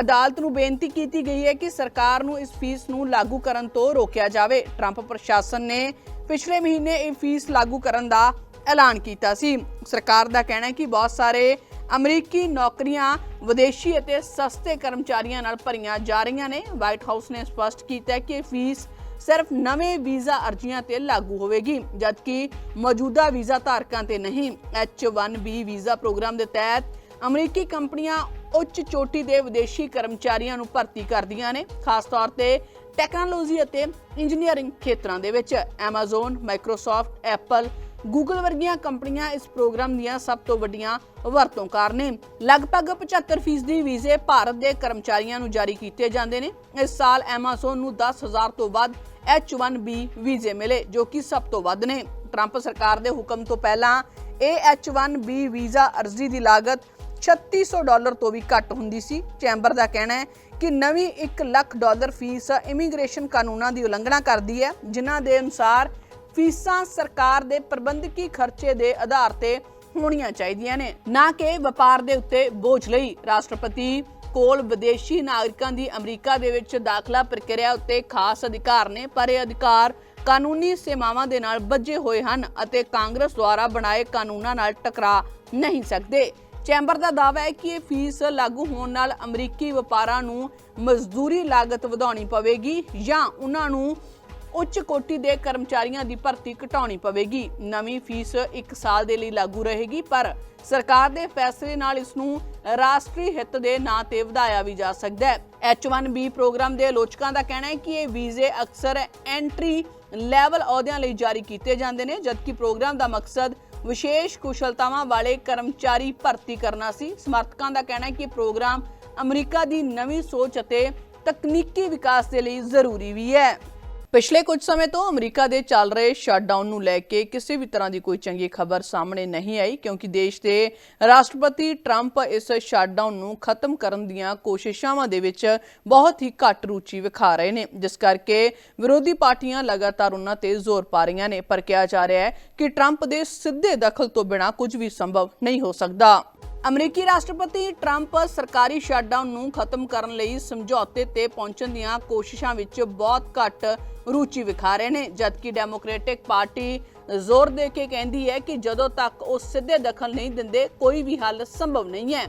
ਅਦਾਲਤ ਨੂੰ ਬੇਨਤੀ ਕੀਤੀ ਗਈ ਹੈ ਕਿ ਸਰਕਾਰ ਨੂੰ ਇਸ ਫੀਸ ਨੂੰ ਲਾਗੂ ਕਰਨ ਤੋਂ ਰੋਕਿਆ ਜਾਵੇ। ਟਰੰਪ ਪ੍ਰਸ਼ਾਸਨ ਨੇ ਪਿਛਲੇ ਮਹੀਨੇ ਇਹ ਫੀਸ ਲਾਗੂ ਕਰਨ ਦਾ ਐਲਾਨ ਕੀਤਾ ਸੀ। ਸਰਕਾਰ ਦਾ ਕਹਿਣਾ ਹੈ ਕਿ ਬਹੁਤ ਸਾਰੇ ਅਮਰੀਕੀ ਨੌਕਰੀਆਂ ਵਿਦੇਸ਼ੀ ਅਤੇ ਸਸਤੇ ਕਰਮਚਾਰੀਆਂ ਨਾਲ ਭਰੀਆਂ ਜਾ ਰਹੀਆਂ ਨੇ। ਵਾਈਟ ਹਾਊਸ ਨੇ ਸਪਸ਼ਟ ਕੀਤਾ ਕਿ ਇਹ ਫੀਸ ਸਿਰਫ ਨਵੇਂ ਵੀਜ਼ਾ ਅਰਜ਼ੀਆਂ ਤੇ ਲਾਗੂ ਹੋਵੇਗੀ ਜਦਕਿ ਮੌਜੂਦਾ ਵੀਜ਼ਾ ਧਾਰਕਾਂ ਤੇ ਨਹੀਂ। H1B ਵੀਜ਼ਾ ਪ੍ਰੋਗਰਾਮ ਦੇ ਤਹਿਤ ਅਮਰੀਕੀ ਕੰਪਨੀਆਂ ਉੱਚ ਚੋਟੀ ਦੇ ਵਿਦੇਸ਼ੀ ਕਰਮਚਾਰੀਆਂ ਨੂੰ ਭਰਤੀ ਕਰਦੀਆਂ ਨੇ ਖਾਸ ਤੌਰ ਤੇ ਟੈਕਨੋਲੋਜੀ ਅਤੇ ਇੰਜੀਨੀਅਰਿੰਗ ਖੇਤਰਾਂ ਦੇ ਵਿੱਚ। Amazon, Microsoft, Apple, ਗੂਗਲ ਵਰਗੀਆਂ ਕੰਪਨੀਆਂ ਇਸ ਪ੍ਰੋਗਰਾਮ ਦੀਆਂ ਸਭ ਤੋਂ ਵੱਡੀਆਂ ਵਰਤੋਂਕਾਰ ਨੇ। ਲਗਭਗ 75% ਵੀਜ਼ੇ ਭਾਰਤ ਦੇ ਕਰਮਚਾਰੀਆਂ ਨੂੰ ਜਾਰੀ ਕੀਤੇ ਜਾਂਦੇ ਨੇ। ਇਸ ਸਾਲ Amazon ਨੂੰ 10000 ਤੋਂ ਵੱਧ H1B ਵੀਜ਼ੇ ਮਿਲੇ, ਜੋ ਕਿ ਸਭ ਤੋਂ ਵੱਧ ਨੇ। ਟਰੰਪ ਸਰਕਾਰ ਦੇ ਹੁਕਮ ਤੋਂ ਪਹਿਲਾਂ ਇਹ H1B ਵੀਜ਼ਾ ਅਰਜ਼ੀ ਦੀ ਲਾਗਤ 3600 ਡਾਲਰ ਤੋਂ ਵੀ ਘੱਟ ਹੁੰਦੀ ਸੀ। ਚੈਂਬਰ ਦਾ ਕਹਿਣਾ ਹੈ ਕਿ ਨਵੀਂ 1 ਲੱਖ ਡਾਲਰ ਫੀਸ ਇਮੀਗ੍ਰੇਸ਼ਨ ਕਾਨੂੰਨਾਂ ਦੀ ਉਲੰਘਣਾ ਕਰਦੀ ਹੈ, ਜਿਨ੍ਹਾਂ ਦੇ ਅਨੁਸਾਰ ਫੀਸਾਂ ਸਰਕਾਰ ਦੇ ਪ੍ਰਬੰਧਕੀ ਖਰਚੇ ਦੇ ਆਧਾਰ ਤੇ ਹੋਣੀਆਂ ਚਾਹੀਦੀਆਂ ਨੇ। ਨਾ ਕਿ ਵਪਾਰ ਦੇ ਉੱਤੇ ਬੋਝ ਲਈ। ਰਾਸ਼ਟਰਪਤੀ ਕੋਲ ਵਿਦੇਸ਼ੀ ਨਾਗਰਿਕਾਂ ਦੀ ਅਮਰੀਕਾ ਦੇ ਵਿੱਚ ਦਾਖਲਾ ਪ੍ਰਕਿਰਿਆ ਉੱਤੇ ਖਾਸ ਅਧਿਕਾਰ ਨੇ, ਪਰ ਇਹ ਅਧਿਕਾਰ ਕਾਨੂੰਨੀ ਸੇਵਾਵਾਂ ਦੇ ਨਾਲ ਬੱਝੇ ਹੋਏ ਹਨ ਅਤੇ ਕਾਂਗਰਸ ਦੁਆਰਾ ਬਣਾਏ ਕਾਨੂੰਨਾਂ ਨਾਲ ਟਕਰਾ ਨਹੀਂ ਸਕਦੇ। ਚੈਂਬਰ ਦਾ ਦਾਅਵਾ ਹੈ ਕਿ ਇਹ ਫੀਸ ਲਾਗੂ ਹੋਣ ਨਾਲ ਅਮਰੀਕੀ ਵਪਾਰਾਂ ਨੂੰ ਮਜ਼ਦੂਰੀ ਲਾਗਤ ਵਧਾਉਣੀ ਪਵੇਗੀ ਜਾਂ ਉਹਨਾਂ ਨੂੰ ਉੱਚ ਕੋਟੀ ਦੇ ਕਰਮਚਾਰੀਆਂ ਦੀ ਭਰਤੀ ਘਟਾਉਣੀ ਪਵੇਗੀ। ਨਵੀਂ ਫੀਸ 1 ਸਾਲ ਦੇ ਲਈ ਲਾਗੂ ਰਹੇਗੀ, ਪਰ ਸਰਕਾਰ ਦੇ ਫੈਸਲੇ ਨਾਲ ਇਸ ਨੂੰ ਰਾਸ਼ਟਰੀ ਹਿੱਤ ਦੇ ਨਾਂ ਤੇ ਵਧਾਇਆ ਵੀ ਜਾ ਸਕਦਾ ਹੈ। H1B ਪ੍ਰੋਗਰਾਮ ਦੇ ਆਲੋਚਕਾਂ ਦਾ ਕਹਿਣਾ ਹੈ ਕਿ ਇਹ ਵੀਜ਼ੇ ਅਕਸਰ ਐਂਟਰੀ ਲੈਵਲ ਅਹੁਦਿਆਂ ਲਈ ਜਾਰੀ ਕੀਤੇ ਜਾਂਦੇ ਨੇ, ਜਦਕਿ ਪ੍ਰੋਗਰਾਮ ਦਾ ਮਕਸਦ ਵਿਸ਼ੇਸ਼ ਕੁਸ਼ਲਤਾਵਾਂ ਵਾਲੇ ਕਰਮਚਾਰੀ ਭਰਤੀ ਕਰਨਾ ਸੀ। ਸਮਰਥਕਾਂ ਦਾ ਕਹਿਣਾ ਹੈ ਕਿ ਪ੍ਰੋਗਰਾਮ ਅਮਰੀਕਾ ਦੀ ਨਵੀਂ ਸੋਚ ਅਤੇ ਤਕਨੀਕੀ ਵਿਕਾਸ ਦੇ ਲਈ ਜ਼ਰੂਰੀ ਵੀ ਹੈ। ਪਿਛਲੇ ਕੁਝ ਸਮੇਂ ਤੋਂ ਅਮਰੀਕਾ ਦੇ ਚੱਲ ਰਹੇ ਸ਼ਟਡਾਊਨ ਨੂੰ ਲੈ ਕੇ ਕਿਸੇ ਵੀ ਤਰ੍ਹਾਂ ਦੀ ਕੋਈ ਚੰਗੀ ਖਬਰ ਸਾਹਮਣੇ ਨਹੀਂ ਆਈ, ਕਿਉਂਕਿ ਦੇਸ਼ ਦੇ ਰਾਸ਼ਟਰਪਤੀ ਟਰੰਪ ਇਸ ਸ਼ਟਡਾਊਨ ਨੂੰ ਖਤਮ ਕਰਨ ਦੀਆਂ ਕੋਸ਼ਿਸ਼ਾਂ ਦੇ ਵਿੱਚ ਬਹੁਤ ਹੀ ਘੱਟ ਰੁਚੀ ਵਿਖਾ ਰਹੇ ਨੇ। ਜਿਸ ਕਰਕੇ ਵਿਰੋਧੀ ਪਾਰਟੀਆਂ ਲਗਾਤਾਰ ਉਹਨਾਂ ਤੇ ਜ਼ੋਰ ਪਾ ਰਹੀਆਂ ਨੇ, ਪਰ ਕਿਹਾ ਜਾ ਰਿਹਾ ਹੈ ਕਿ ਟਰੰਪ ਦੇ ਸਿੱਧੇ ਦਖਲ ਤੋਂ ਬਿਨਾਂ ਕੁਝ ਵੀ ਸੰਭਵ ਨਹੀਂ ਹੋ ਸਕਦਾ। ਅਮਰੀਕੀ ਰਾਸ਼ਟਰਪਤੀ ਟਰੰਪ ਸਰਕਾਰੀ ਸ਼ਟਡਾਊਨ ਨੂੰ ਖਤਮ ਕਰਨ ਲਈ ਸਮਝੌਤੇ ਤੇ ਪਹੁੰਚਣ ਦੀਆਂ ਕੋਸ਼ਿਸ਼ਾਂ ਵਿੱਚ ਬਹੁਤ ਘੱਟ ਰੁਚੀ ਵਿਖਾ ਰਹੇ ਨੇ, ਜਦਕਿ ਡੈਮੋਕ੍ਰੈਟਿਕ ਪਾਰਟੀ ਜ਼ੋਰ ਦੇ ਕੇ ਕਹਿੰਦੀ ਹੈ ਕਿ ਜਦੋਂ ਤੱਕ ਉਹ ਸਿੱਧੇ ਦਖਲ ਨਹੀਂ ਦਿੰਦੇ, ਕੋਈ ਵੀ ਹੱਲ ਸੰਭਵ ਨਹੀਂ ਹੈ।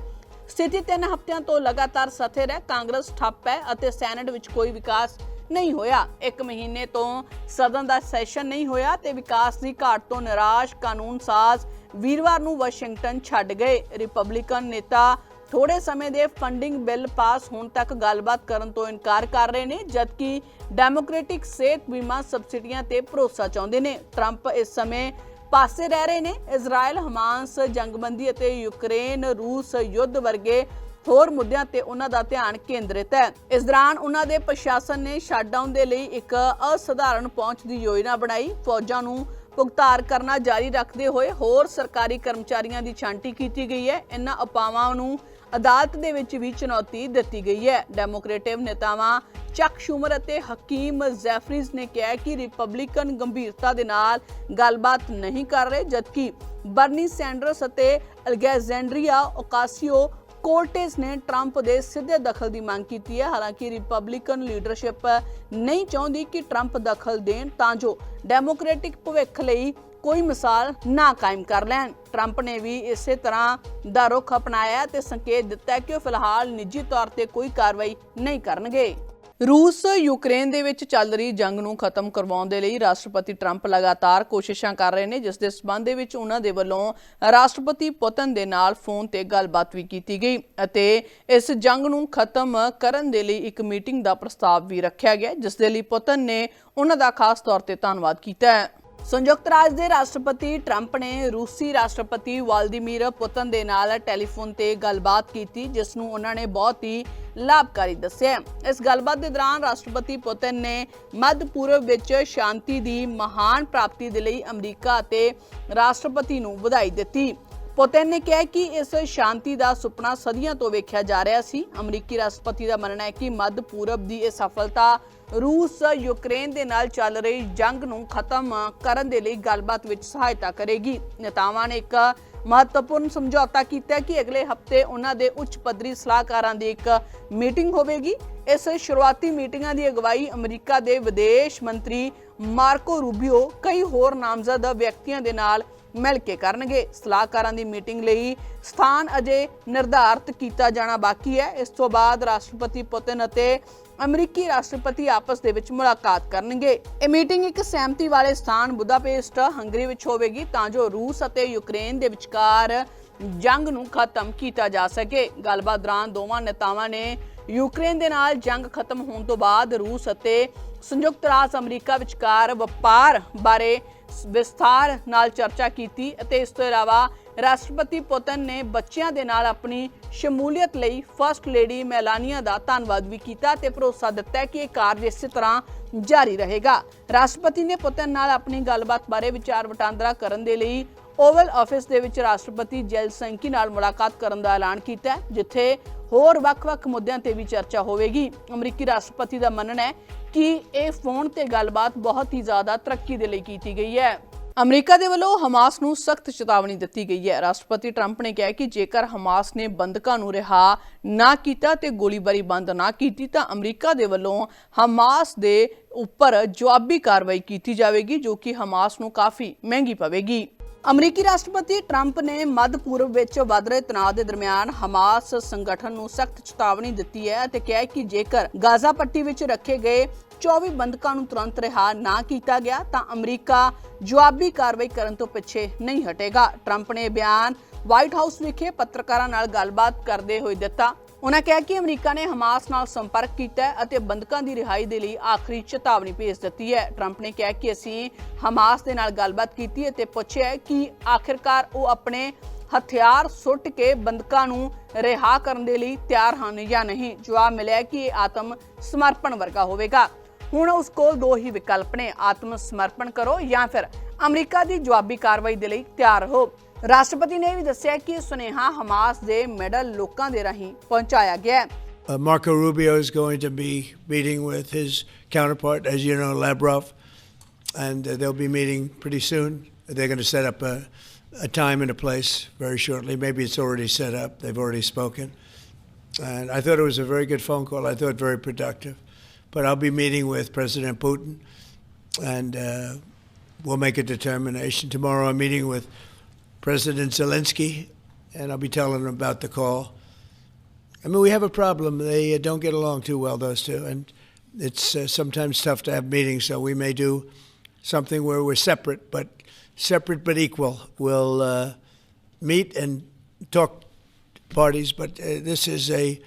ਸਥਿਤੀ ਤਿੰਨ ਹਫ਼ਤਿਆਂ ਤੋਂ ਲਗਾਤਾਰ ਸਥਿਰ ਹੈ, ਕਾਂਗਰਸ ਠੱਪ ਹੈ ਅਤੇ ਸੈਨੇਟ ਵਿੱਚ ਕੋਈ ਵਿਕਾਸ ਨਹੀਂ ਹੋਇਆ। ਇੱਕ ਮਹੀਨੇ ਤੋਂ ਸਦਨ ਦਾ ਸੈਸ਼ਨ ਨਹੀਂ ਹੋਇਆ ਤੇ ਵਿਕਾਸ ਦੀ ਘਾਟ ਤੋਂ ਨਿਰਾਸ਼ ਕਾਨੂੰਨ ਸਾਜ਼ ਵੀਰਵਾਰ ਨੂੰ ਵਾਸ਼ਿੰਗਟਨ ਛੱਡ ਗਏ। ਰਿਪਬਲਿਕਨ ਨੇਤਾ ਥੋੜੇ ਸਮੇਂ ਦੇ ਫੰਡਿੰਗ ਬਿੱਲ ਪਾਸ ਹੋਣ ਤੱਕ ਗੱਲਬਾਤ ਕਰਨ ਤੋਂ ਇਨਕਾਰ ਕਰ ਰਹੇ ਨੇ, ਜਦਕਿ ਡੈਮੋਕ੍ਰੈਟਿਕ ਸਿਹਤ ਬੀਮਾ ਸਬਸਿਡੀਆਂ ਤੇ ਭਰੋਸਾ ਚਾਹੁੰਦੇ ਨੇ। ਟਰੰਪ ਇਸ ਸਮੇਂ ਪਾਸੇ ਰਹਿ ਰਹੇ ਨੇ। ਇਜ਼ਰਾਈਲ ਹਮਾਸ ਜੰਗਬੰਦੀ ਅਤੇ ਯੂਕਰੇਨ ਰੂਸ ਯੁੱਧ ਵਰਗੇ ਹੋਰ ਮੁੱਦਿਆਂ ਤੇ ਉਹਨਾਂ ਦਾ ਧਿਆਨ ਕੇਂਦਰਿਤ ਹੈ। ਇਸ ਦੌਰਾਨ ਉਹਨਾਂ ਦੇ ਪ੍ਰਸ਼ਾਸਨ ਨੇ ਸ਼ਟਡਾਊਨ ਦੇ ਲਈ ਇੱਕ ਅਸਧਾਰਨ ਪਹੁੰਚ ਦੀ ਯੋਜਨਾ ਬਣਾਈ। ਫੌਜਾਂ ਨੂੰ ਭੁਗਤਾਨ ਕਰਨਾ ਜਾਰੀ ਰੱਖਦੇ ਹੋਏ ਹੋਰ ਸਰਕਾਰੀ ਕਰਮਚਾਰੀਆਂ ਦੀ ਛਾਂਟੀ ਕੀਤੀ ਗਈ ਹੈ। ਇਹਨਾਂ ਉਪਾਵਾਂ ਨੂੰ ਅਦਾਲਤ ਦੇ ਵਿੱਚ ਵੀ ਚੁਣੌਤੀ ਦਿੱਤੀ ਗਈ ਹੈ। ਡੈਮੋਕ੍ਰੇਟਿਵ ਨੇਤਾਵਾਂ ਚੱਕ ਸ਼ੂਮਰ ਅਤੇ ਹਕੀਮ ਜ਼ੈਫਰੀਜ਼ ਨੇ ਕਿਹਾ ਕਿ ਰਿਪਬਲਿਕਨ ਗੰਭੀਰਤਾ ਦੇ ਨਾਲ ਗੱਲਬਾਤ ਨਹੀਂ ਕਰ ਰਹੇ, ਜਦਕਿ ਬਰਨੀ ਸੈਂਡਰਸ ਅਤੇ ਅਲਗੈਜ਼ੈਂਡਰੀਆ ਓਕਾਸੀਓ ਕੋਰਟੇਸ ਨੇ ਟਰੰਪ ਦੇ ਸਿੱਧੇ ਦਖਲ ਦੀ ਮੰਗ ਕੀਤੀ ਹੈ। ਹਾਲਾਂਕਿ ਰਿਪਬਲਿਕਨ ਲੀਡਰਸ਼ਿਪ ਨਹੀਂ ਚਾਹੁੰਦੀ ਕਿ ਟਰੰਪ ਦਖਲ ਦੇਣ, ਤਾਂ ਜੋ ਡੈਮੋਕ੍ਰੈਟਿਕ ਭਵਿੱਖ ਲਈ ਕੋਈ ਮਿਸਾਲ ਨਾ ਕਾਇਮ ਕਰ ਲੈਣ। ਟਰੰਪ ਨੇ ਵੀ ਇਸੇ ਤਰ੍ਹਾਂ ਦਾ ਰੁਖ ਅਪਣਾਇਆ ਤੇ ਸੰਕੇਤ ਦਿੱਤਾ ਕਿ ਉਹ ਫਿਲਹਾਲ ਨਿੱਜੀ ਤੌਰ ਤੇ ਕੋਈ ਕਾਰਵਾਈ ਨਹੀਂ ਕਰਨਗੇ। ਰੂਸ, ਯੂਕਰੇਨ ਦੇ ਵਿੱਚ ਚੱਲ ਰਹੀ ਜੰਗ ਨੂੰ ਖਤਮ ਕਰਵਾਉਣ ਦੇ ਲਈ ਰਾਸ਼ਟਰਪਤੀ ਟਰੰਪ ਲਗਾਤਾਰ ਕੋਸ਼ਿਸ਼ਾਂ ਕਰ ਰਹੇ ਨੇ, ਜਿਸ ਦੇ ਸਬੰਧ ਦੇ ਵਿੱਚ ਉਹਨਾਂ ਦੇ ਵੱਲੋਂ ਰਾਸ਼ਟਰਪਤੀ ਪੁਤਨ ਦੇ ਨਾਲ ਫੋਨ ਤੇ ਗੱਲਬਾਤ ਵੀ ਕੀਤੀ ਗਈ ਅਤੇ ਇਸ ਜੰਗ ਨੂੰ ਖਤਮ ਕਰਨ ਦੇ ਲਈ ਇੱਕ ਮੀਟਿੰਗ ਦਾ ਪ੍ਰਸਤਾਵ ਵੀ ਰੱਖਿਆ ਗਿਆ, ਜਿਸ ਦੇ ਲਈ ਪੁਤਨ ਨੇ ਉਹਨਾਂ ਦਾ ਖਾਸ ਤੌਰ ਤੇ ਧੰਨਵਾਦ ਕੀਤਾ ਹੈ। ਸੰਯੁਕਤ ਰਾਜ ਦੇ ਰਾਸ਼ਟਰਪਤੀ ਟਰੰਪ ਨੇ ਰੂਸੀ ਰਾਸ਼ਟਰਪਤੀ ਵਾਲਦੀਮੀਰ ਪੁਤਨ ਦੇ ਨਾਲ ਟੈਲੀਫੋਨ ਤੇ ਗੱਲਬਾਤ ਕੀਤੀ, ਜਿਸ ਨੂੰ ਉਹਨਾਂ ਨੇ ਬਹੁਤ ਹੀ ਲਾਭਕਾਰੀ ਦੱਸਿਆ ਇਸ ਗੱਲਬਾਤ ਦੇ ਦੌਰਾਨ ਰਾਸ਼ਟਰਪਤੀ ਪੁਤਨ ਨੇ ਮੱਧ ਪੂਰਬ ਵਿੱਚ ਸ਼ਾਂਤੀ ਦੀ ਮਹਾਨ ਪ੍ਰਾਪਤੀ ਦੇ ਲਈ ਅਮਰੀਕਾ ਅਤੇ ਰਾਸ਼ਟਰਪਤੀ ਨੂੰ ਵਧਾਈ ਦਿੱਤੀ। ਪੁਤਿਨ ਨੇ ਕਿਹਾ ਕਿ ਇਸ ਸ਼ਾਂਤੀ ਦਾ ਸੁਪਨਾ ਸਦੀਆਂ ਤੋਂ ਵੇਖਿਆ ਜਾ ਰਿਹਾ ਸੀ। ਅਮਰੀਕੀ ਰਾਸ਼ਟਰਪਤੀ ਦਾ ਮੰਨਣਾ ਹੈ ਕਿ ਮੱਧ ਪੂਰਬ ਦੀ ਇਹ ਸਫਲਤਾ ਰੂਸ, ਯੂਕਰੇਨ ਦੇ ਨਾਲ ਚੱਲ ਰਹੀ ਜੰਗ ਨੂੰ ਖਤਮ ਕਰਨ ਦੇ ਲਈ ਗੱਲਬਾਤ ਵਿੱਚ ਸਹਾਇਤਾ ਕਰੇਗੀ। ਨੇਤਾਵਾਂ ਨੇ ਇੱਕ ਮਹੱਤਵਪੂਰਨ ਸਮਝੌਤਾ ਕੀਤਾ ਕਿ ਅਗਲੇ ਹਫ਼ਤੇ ਉਹਨਾਂ ਦੇ ਉੱਚ ਪੱਧਰੀ ਸਲਾਹਕਾਰਾਂ ਦੀ ਇੱਕ ਮੀਟਿੰਗ ਹੋਵੇਗੀ। ਇਸ ਸ਼ੁਰੂਆਤੀ ਮੀਟਿੰਗਾਂ ਦੀ ਅਗਵਾਈ ਅਮਰੀਕਾ ਦੇ ਵਿਦੇਸ਼ ਮੰਤਰੀ ਮਾਰਕੋ ਰੂਬੀਓ, ਕਈ ਹੋਰ ਨਾਮਜ਼ਦ ਵਿਅਕਤੀਆਂ ਦੇ ਨਾਲ ਮਿਲ ਕੇ ਕਰਨਗੇ। ਸਲਾਹਕਾਰਾਂ ਦੀ ਮੀਟਿੰਗ ਲਈ ਸਥਾਨ ਅਜੇ ਨਿਰਧਾਰਤ ਕੀਤਾ ਜਾਣਾ ਬਾਕੀ ਹੈ। ਇਸ ਤੋਂ ਬਾਅਦ ਰਾਸ਼ਟਰਪਤੀ ਪੁਤਿਨ ਅਤੇ ਅਮਰੀਕੀ ਰਾਸ਼ਟਰਪਤੀ ਆਪਸ ਦੇ ਵਿੱਚ ਮੁਲਾਕਾਤ ਕਰਨਗੇ। ਇਹ ਮੀਟਿੰਗ ਇੱਕ ਸਹਿਮਤੀ ਵਾਲੇ ਸਥਾਨ ਬੁਦਾਪੇਸਟ, ਹੰਗਰੀ ਵਿੱਚ ਹੋਵੇਗੀ ਤਾਂ ਜੋ ਰੂਸ ਅਤੇ ਯੂਕਰੇਨ ਦੇ ਵਿਚਕਾਰ ਜੰਗ ਨੂੰ ਖਤਮ ਕੀਤਾ ਜਾ ਸਕੇ। ਗੱਲਬਾਤ ਦੌਰਾਨ ਦੋਵਾਂ ਨੇਤਾਵਾਂ ਨੇ ਯੂਕਰੇਨ ਦੇ ਨਾਲ ਜੰਗ ਖਤਮ ਹੋਣ ਤੋਂ ਬਾਅਦ ਰੂਸ ਅਤੇ ਸੰਯੁਕਤ ਰਾਜ ਅਮਰੀਕਾ ਵਿਚਕਾਰ ਵਪਾਰ ਬਾਰੇ ਵਿਸਥਾਰ ਨਾਲ ਚਰਚਾ ਕੀਤੀ ਅਤੇ ਇਸ ਤੋਂ ਇਲਾਵਾ ਰਾਸ਼ਟਰਪਤੀ ਪੁਤਨ ਨੇ ਬੱਚਿਆਂ ਦੇ ਨਾਲ ਆਪਣੀ ਸ਼ਮੂਲੀਅਤ ਲਈ ਫਰਸਟ ਲੇਡੀ ਮੈਲਾਨੀਆ ਦਾ ਧੰਨਵਾਦ ਵੀ ਕੀਤਾ ਤੇ ਭਰੋਸਾ ਦਿੱਤਾ ਕਿ ਇਹ ਕਾਰਜ ਇਸੇ ਤਰ੍ਹਾਂ ਜਾਰੀ ਰਹੇਗਾ। ਰਾਸ਼ਟਰਪਤੀ ਨੇ ਪੁਤਨ ਨਾਲ ਆਪਣੀ ਗੱਲਬਾਤ ਬਾਰੇ ਵਿਚਾਰ ਵਟਾਂਦਰਾ ਕਰਨ ਦੇ ਲਈ ਓਵਲ ਆਫਿਸ ਦੇ ਵਿੱਚ ਰਾਸ਼ਟਰਪਤੀ ਜੈਲ ਸੰਕੀ ਨਾਲ ਮੁਲਾਕਾਤ ਕਰਨ ਦਾ ਐਲਾਨ ਕੀਤਾ ਜਿੱਥੇ ਹੋਰ ਵੱਖ-ਵੱਖ ਮੁੱਦਿਆਂ ਤੇ ਵੀ ਚਰਚਾ ਹੋਵੇਗੀ। ਅਮਰੀਕੀ ਰਾਸ਼ਟਰਪਤੀ ਦਾ ਮੰਨਣਾ ਹੈ ਕਿ ਇਹ ਫੋਨ ਤੇ ਗੱਲਬਾਤ ਬਹੁਤ ਹੀ ਜ਼ਿਆਦਾ ਤਰੱਕੀ ਦੇ ਲਈ ਕੀਤੀ ਗਈ ਹੈ। ਅਮਰੀਕਾ ਦੇ ਵੱਲੋਂ ਹਮਾਸ ਨੂੰ ਸਖਤ ਚੇਤਾਵਨੀ ਦਿੱਤੀ ਗਈ ਹੈ। ਰਾਸ਼ਟਰਪਤੀ ਟਰੰਪ ਨੇ ਕਿਹਾ ਕਿ ਜੇਕਰ ਹਮਾਸ ਨੇ ਬੰਦਕਾਂ ਨੂੰ ਰਿਹਾ ਨਾ ਕੀਤਾ ਤੇ ਗੋਲੀਬਾਰੀ ਬੰਦ ਨਾ ਕੀਤੀ, ਤਾਂ ਅਮਰੀਕਾ ਦੇ ਵੱਲੋਂ ਹਮਾਸ ਦੇ ਉੱਪਰ ਜਵਾਬੀ ਕਾਰਵਾਈ ਕੀਤੀ ਜਾਵੇਗੀ, ਜੋ ਕਿ ਹਮਾਸ ਨੂੰ ਕਾਫੀ ਮਹਿੰਗੀ ਪਵੇਗੀ। ਅਮਰੀਕੀ ਰਾਸ਼ਟਰਪਤੀ ਟਰੰਪ ਨੇ ਮੱਧ ਪੂਰਬ ਵਿੱਚ ਵੱਧ ਰਹੇ ਤਣਾਅ ਦੇ ਦਰਮਿਆਨ ਹਮਾਸ ਸੰਗਠਨ ਨੂੰ ਸਖਤ ਚੇਤਾਵਨੀ ਦਿੱਤੀ ਹੈ ਅਤੇ ਕਿਹਾ ਕਿ ਜੇਕਰ ਗਾਜ਼ਾ ਪੱਟੀ ਵਿੱਚ ਰੱਖੇ ਗਏ 24 ਬੰਦਕਾਂ ਨੂੰ ਤੁਰੰਤ ਰਿਹਾ ਨਾ ਕੀਤਾ ਗਿਆ ਤਾਂ ਅਮਰੀਕਾ ਜਵਾਬੀ ਕਾਰਵਾਈ ਕਰਨ ਤੋਂ ਪਿੱਛੇ ਨਹੀਂ ਹਟੇਗਾ। ਟਰੰਪ ਨੇ ਬਿਆਨ ਵਾਈਟ ਹਾਊਸ ਵਿਖੇ ਪੱਤਰਕਾਰਾਂ ਨਾਲ ਗੱਲਬਾਤ ਕਰਦੇ ਹੋਏ ਦਿੱਤਾ। ਉਹਨਾਂ ਕਿਹਾ ਕਿ ਅਮਰੀਕਾ ਨੇ ਹਮਾਸ ਨਾਲ ਸੰਪਰਕ ਕੀਤਾ ਅਤੇ ਬੰਦਕਾਂ ਦੀ ਰਿਹਾਈ ਦੇ ਲਈ ਆਖਰੀ ਚੇਤਾਵਨੀ ਭੇਜ ਦਿੱਤੀ ਹੈ। ਟਰੰਪ ਨੇ ਕਿਹਾ ਕਿ ਅਸੀਂ ਹਮਾਸ ਦੇ ਨਾਲ ਗੱਲਬਾਤ ਕੀਤੀ ਅਤੇ ਪੁੱਛਿਆ ਕਿ ਆਖਿਰਕਾਰ ਉਹ ਆਪਣੇ ਹਥਿਆਰ ਸੁੱਟ ਕੇ ਬੰਦਕਾਂ ਨੂੰ ਰਿਹਾ ਕਰਨ ਦੇ ਲਈ ਤਿਆਰ ਹਨ ਜਾਂ ਨਹੀਂ। ਜਵਾਬ ਮਿਲਿਆ ਕਿ ਇਹ ਆਤਮ ਸਮਰਪਣ ਵਰਗਾ ਹੋਵੇਗਾ। ਹੁਣ ਉਸ ਕੋਲ ਦੋ ਹੀ ਵਿਕਲਪ ਨੇ ਆਤਮ ਸਮਰਪਣ ਕਰੋ ਜਾਂ ਫਿਰ ਅਮਰੀਕਾ ਦੀ ਜਵਾਬੀ ਕਾਰਵਾਈ ਦੇ ਲਈ ਤਿਆਰ ਹੋ ਰਾਸ਼ਟਰਪਤੀ ਨੇ ਇਹ ਵੀ ਦੱਸਿਆ ਕਿ ਇਹ ਸੁਨੇਹਾ ਹਮਾਸ ਦੇ ਮੈਡਲ ਲੋਕਾਂ ਦੇ ਰਾਹੀਂ ਪਹੁੰਚਾਇਆ ਗਿਆ ਹੈ Uh, Marco Rubio is going to be meeting with his counterpart, as you know, Lavrov, and uh, they'll be meeting pretty soon. They're going to set up a, a time and a place very shortly. Maybe it's already set up. They've already spoken. And I thought it was a very good phone call. I thought very productive. But I'll be meeting with President Putin, and uh, we'll make a determination. Tomorrow I'm meeting with President Zelensky, and I'll be telling him about the call. I mean, we have a problem. They uh, don't get along too well, those two, and it's uh, sometimes tough to have meetings. So we may do something where we're separate, but separate but equal. We'll uh, meet and talk parties, but uh, this is a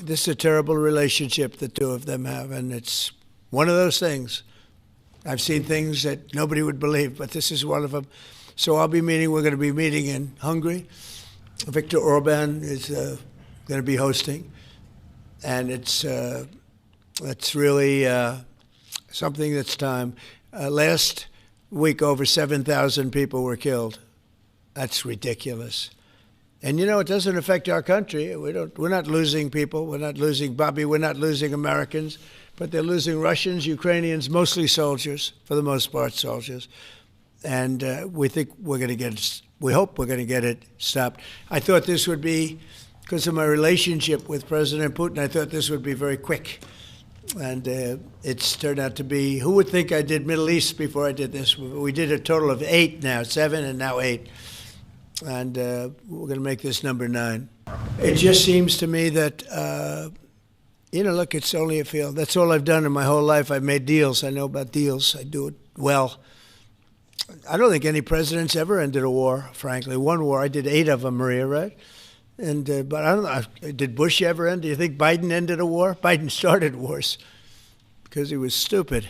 this is a terrible relationship the two of them have, and it's one of those things. I've seen things that nobody would believe, but this is one of them. So I'll be meeting. We're going to be meeting in Hungary. Viktor Orban is uh, going to be hosting, and it's uh, it's really uh, something that's time. Uh, last week, over seven thousand people were killed. That's ridiculous. And you know, it doesn't affect our country. We don't. We're not losing people. We're not losing Bobby. We're not losing Americans. But they're losing Russians, Ukrainians, mostly soldiers, for the most part, soldiers. And uh, we think we're going to get. it- We hope we're going to get it stopped. I thought this would be because of my relationship with President Putin. I thought this would be very quick, and uh, it's turned out to be. Who would think I did Middle East before I did this? We did a total of eight now, seven, and now eight and uh, we're going to make this number nine. It just seems to me that, uh, you know, look, it's only a field. That's all I've done in my whole life. I've made deals. I know about deals. I do it well. I don't think any president's ever ended a war, frankly. One war, I did eight of them, Maria, right? And uh, but I don't know. Did Bush ever end? Do you think Biden ended a war? Biden (laughs) started wars because he was stupid.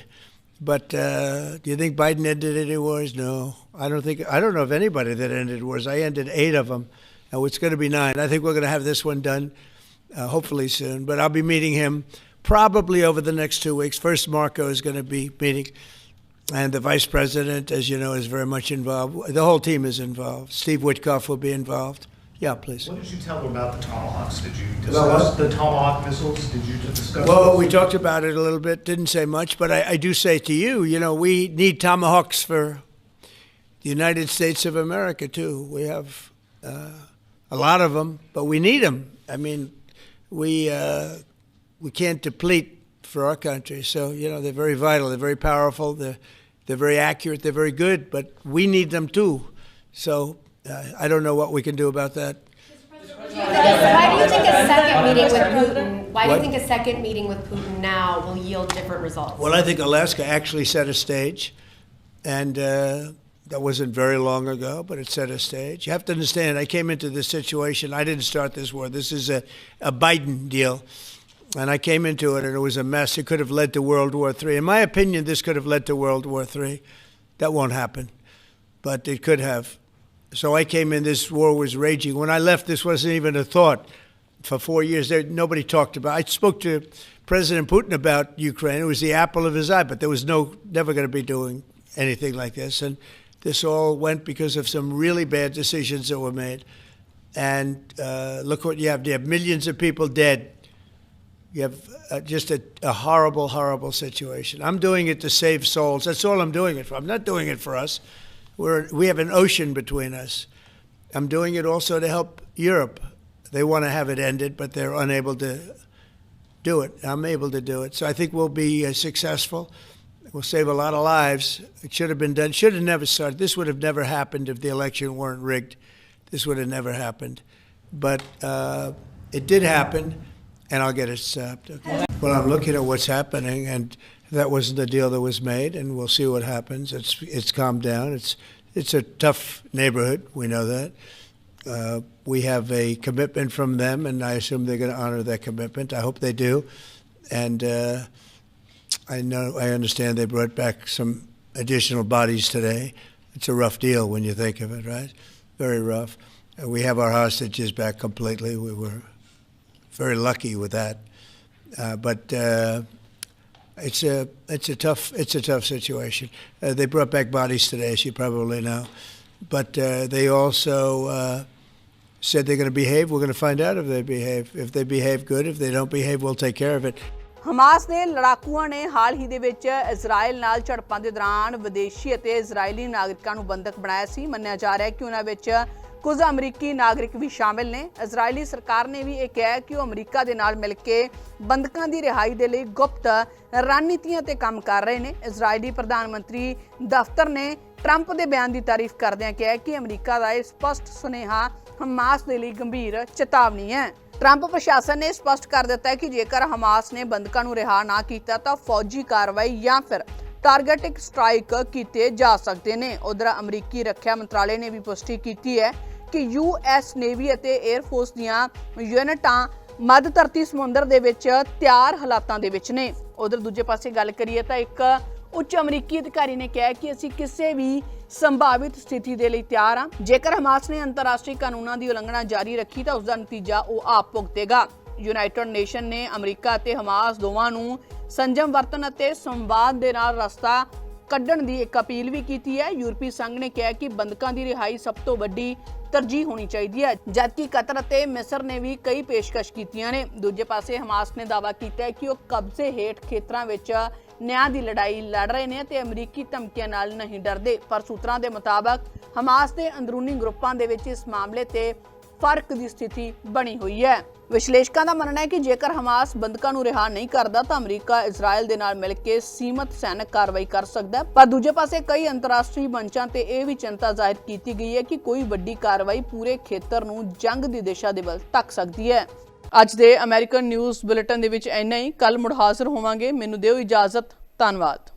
But uh, do you think Biden ended any wars? No, I don't think. I don't know of anybody that ended wars. I ended eight of them, and it's going to be nine. I think we're going to have this one done, uh, hopefully soon. But I'll be meeting him probably over the next two weeks. First, Marco is going to be meeting, and the vice president, as you know, is very much involved. The whole team is involved. Steve Witkoff will be involved. Yeah, please. What did you tell them about the Tomahawks? Did you About what? discuss the Tomahawk missiles? Did you discuss? Well, those? we talked about it a little bit, didn't say much, but I, I do say to you, you know, we need tomahawks for the United States of America, too. We have uh, a lot of them, but we need them. I mean, we, uh, we can't deplete for our country. So, you know, they're very vital, they're very powerful, they're, they're very accurate, they're very good, but we need them too. So, uh, I don't know what we can do about that. Why do you think a second meeting with Putin, why do you What? think a second meeting with Putin now will yield different results? Well, I think Alaska actually set a stage, and uh, that wasn't very long ago, but it set a stage. You have to understand, I came into this situation. I didn't start this war. This is a, a Biden deal. And I came into it, and it was a mess. It could have led to World War III. In my opinion, this could have led to World War III. That won't happen, but it could have. So I came in, this war was raging. When I left, this wasn't even a thought. For four years, there, nobody talked about it. I spoke to President Putin about Ukraine. It was the apple of his eye, but there was no, never going to be doing anything like this. And this all went because of some really bad decisions that were made. And uh, look what you have. You have millions of people dead. You have uh, just a, a horrible, horrible situation. I'm doing it to save souls. That's all I'm doing it for. I'm not doing it for us. We're, we have an ocean between us. I'm doing it also to help Europe. They want to have it ended, but they're unable to do it. I'm able to do it. So I think we'll be uh, successful. We'll save a lot of lives. It should have been done. Should have never started. This would have never happened if the election weren't rigged. This would have never happened. But uh, it did happen, and I'll get it stopped. Okay? Well, I'm looking at what's happening, and that wasn't the deal that was made, and we'll see what happens. It's it's calmed down. It's it's a tough neighborhood. We know that. Uh, we have a commitment from them, and I assume they're going to honor that commitment. I hope they do. And uh, I know, I understand they brought back some additional bodies today. It's a rough deal when you think of it, right? Very rough. And we have our hostages back completely. We were very lucky with that. Uh, but uh, it's a it's a tough it's a tough situation. Uh, they brought back bodies today, as you probably know, but uh, they also uh, said they're going to behave. We're going to find out if they behave. If they behave good, if they don't behave, we'll take care of it. Hamas ਦੇ ਲੜਾਕੂਆਂ ਨੇ ਹਾਲ ਹੀ ਦੇ ਵਿੱਚ Israel ਨਾਲ ਝੜਪਾਂ ਦੇ ਦੌਰਾਨ ਵਿਦੇਸ਼ੀ ਅਤੇ ਇਜ਼ਰਾਈਲੀ ਨਾਗਰਿਕਾਂ ਨੂੰ ਬੰਦਕ ਬਣਾਇਆ ਸੀ ਮੰਨਿਆ ਜਾ ਰਿਹਾ ਹੈ ਕਿ ਉਹਨਾਂ ਵਿੱਚ ਕੁਝ ਅਮਰੀਕੀ ਨਾਗਰਿਕ ਵੀ ਸ਼ਾਮਿਲ ਨੇ। ਇਜ਼ਰਾਈਲੀ ਸਰਕਾਰ ਨੇ ਵੀ ਇਹ ਕਿਹਾ ਕਿ ਉਹ ਅਮਰੀਕਾ ਦੇ ਨਾਲ ਮਿਲ ਕੇ ਬੰਦਕਾਂ ਦੀ ਰਿਹਾਈ ਦੇ ਲਈ ਗੁਪਤ ਰਣਨੀਤੀਆਂ ਤੇ ਕੰਮ ਕਰ ਰਹੇ ਨੇ। ਇਜ਼ਰਾਈਲੀ ਪ੍ਰਧਾਨ ਮੰਤਰੀ ਦਫ਼ਤਰ ਨੇ ਟਰੰਪ ਦੇ ਬਿਆਨ ਦੀ ਤਾਰੀਫ ਕਰਦਿਆਂ ਕਿਹਾ ਕਿ ਅਮਰੀਕਾ ਦਾ ਇਹ ਸਪਸ਼ਟ ਸੁਨੇਹਾ ਹਮਾਸ ਦੇ ਲਈ ਗੰਭੀਰ ਚੇਤਾਵਨੀ ਹੈ। ਟਰੰਪ ਪ੍ਰਸ਼ਾਸਨ ਨੇ ਸਪਸ਼ਟ ਕਰ ਦਿੱਤਾ ਹੈ ਕਿ ਜੇਕਰ ਹਮਾਸ ਨੇ ਬੰਦਕਾਂ ਨੂੰ ਰਿਹਾ ਨਾ ਕੀਤਾ ਤਾਂ ਫੌਜੀ ਕਾਰਵਾਈ ਜਾਂ ਫਿਰ ਟਾਰਗੇਟਿਕ ਸਟ੍ਰਾਈਕ ਕੀਤੇ ਜਾ ਸਕਦੇ ਨੇ। ਉਧਰ ਅਮਰੀਕੀ ਰੱਖਿਆ ਮੰਤਰਾਲੇ ਨੇ ਵੀ ਪੁਸ਼ਟੀ ਕੀਤੀ ਹੈ ਕਿ ਯੂਐਸ ਨੇਵੀ ਅਤੇ 에ਅਰ ਫੋਰਸ ਦੀਆਂ ਯੂਨਿਟਾਂ ਮੱਧ ਧਰਤੀ ਸਮੁੰਦਰ ਦੇ ਵਿੱਚ ਤਿਆਰ ਹਾਲਾਤਾਂ ਦੇ ਵਿੱਚ ਨੇ। ਉਧਰ ਦੂਜੇ ਪਾਸੇ ਗੱਲ ਕਰੀਏ ਤਾਂ ਇੱਕ ਉੱਚ ਅਮਰੀਕੀ ਅਧਿਕਾਰੀ ਨੇ ਕਿਹਾ ਕਿ ਅਸੀਂ ਕਿਸੇ ਵੀ ਸੰਭਾਵਿਤ ਸਥਿਤੀ ਦੇ ਲਈ ਤਿਆਰ ਹਾਂ। ਜੇਕਰ ਹਮਾਸ ਨੇ ਅੰਤਰਰਾਸ਼ਟਰੀ ਕਾਨੂੰਨਾਂ ਦੀ ਉਲੰਘਣਾ ਜਾਰੀ ਰੱਖੀ ਤਾਂ ਉਸ ਦਾ ਨਤੀਜਾ ਉਹ ਆਪ ਭੁਗਤੇਗਾ। ਯੂਨਾਈਟਿਡ ਨੇਸ਼ਨ ਨੇ ਅਮਰੀਕਾ ਅਤੇ ਹਮਾਸ ਦੋਵਾਂ ਨੂੰ ਸੰਜਮ ਵਰਤਨ ਅਤੇ ਸੰਵਾਦ ਦੇ ਨਾਲ ਰਸਤਾ ਕੱਢਣ ਦੀ ਇੱਕ ਅਪੀਲ ਵੀ ਕੀਤੀ ਹੈ। ਯੂਰਪੀ ਸੰਘ ਨੇ ਕਿਹਾ ਕਿ ਬੰਦਕਾਂ ਦੀ ਰਿਹਾਈ ਸਭ ਤੋਂ ਵੱਡੀ ਤਰਜੀਹ ਹੋਣੀ ਚਾਹੀਦੀ ਹੈ, ਜਦਕਿ ਕਤਰ ਅਤੇ ਮਿਸਰ ਨੇ ਵੀ ਕਈ ਪੇਸ਼ਕਸ਼ ਕੀਤੀਆਂ ਨੇ। ਦੂਜੇ ਪਾਸੇ ਹਮਾਸ ਨੇ ਦਾਅਵਾ ਕੀਤਾ ਹੈ ਕਿ ਉਹ ਕਬਜ਼ੇ ਹੇਠ ਖੇਤਰਾਂ ਵਿੱਚ ਨਿਆਂ ਦੀ ਲੜਾਈ ਲੜ ਰਹੇ ਨੇ ਤੇ ਅਮਰੀਕੀ ਧਮਕੀਆਂ ਨਾਲ ਨਹੀਂ ਡਰਦੇ। ਪਰ ਸੂਤਰਾਂ ਦੇ ਮੁਤਾਬਕ, ਹਮਾਸ ਦੇ ਅੰਦਰੂਨੀ ਗਰੁੱਪਾਂ ਦੇ ਵਿੱਚ ਇਸ ਮਾਮਲੇ ਤੇ ਫ਼ਰਕ ਦੀ ਸਥਿਤੀ ਬਣੀ ਹੋਈ ਹੈ। ਵਿਸ਼ਲੇਸ਼ਕਾਂ ਦਾ ਮੰਨਣਾ ਹੈ ਕਿ ਜੇਕਰ ਹਮਾਸ ਬੰਦਕਾਂ ਨੂੰ ਰਿਹਾ ਨਹੀਂ ਕਰਦਾ, ਤਾਂ ਅਮਰੀਕਾ ਇਜ਼ਰਾਈਲ ਦੇ ਨਾਲ ਮਿਲ ਕੇ ਸੀਮਤ ਸੈਨਿਕ ਕਾਰਵਾਈ ਕਰ ਸਕਦਾ ਹੈ। ਪਰ ਦੂਜੇ ਪਾਸੇ ਕਈ ਅੰਤਰਰਾਸ਼ਟਰੀ ਮੰਚਾਂ ਤੇ ਇਹ ਵੀ ਚਿੰਤਾ ਜ਼ਾਹਿਰ ਕੀਤੀ ਗਈ ਹੈ ਕਿ ਕੋਈ ਵੱਡੀ ਕਾਰਵਾਈ ਪੂਰੇ ਖੇਤਰ ਨੂੰ ਜੰਗ ਦੀ ਦਿਸ਼ਾ ਦੇ ਵੱਲ ਧੱਕ ਸਕਦੀ ਹੈ। ਅੱਜ ਦੇ ਅਮਰੀਕਨ ਨਿਊਜ਼ ਬੁਲੇਟਿਨ ਦੇ ਵਿੱਚ ਇੰਨਾ ਹੀ। ਕੱਲ ਮੁੜ ਹਾਜ਼ਰ ਹੋਵਾਂਗੇ। ਮੈਨੂੰ ਦਿਓ ਇਜਾਜ਼ਤ। ਧੰਨਵਾਦ।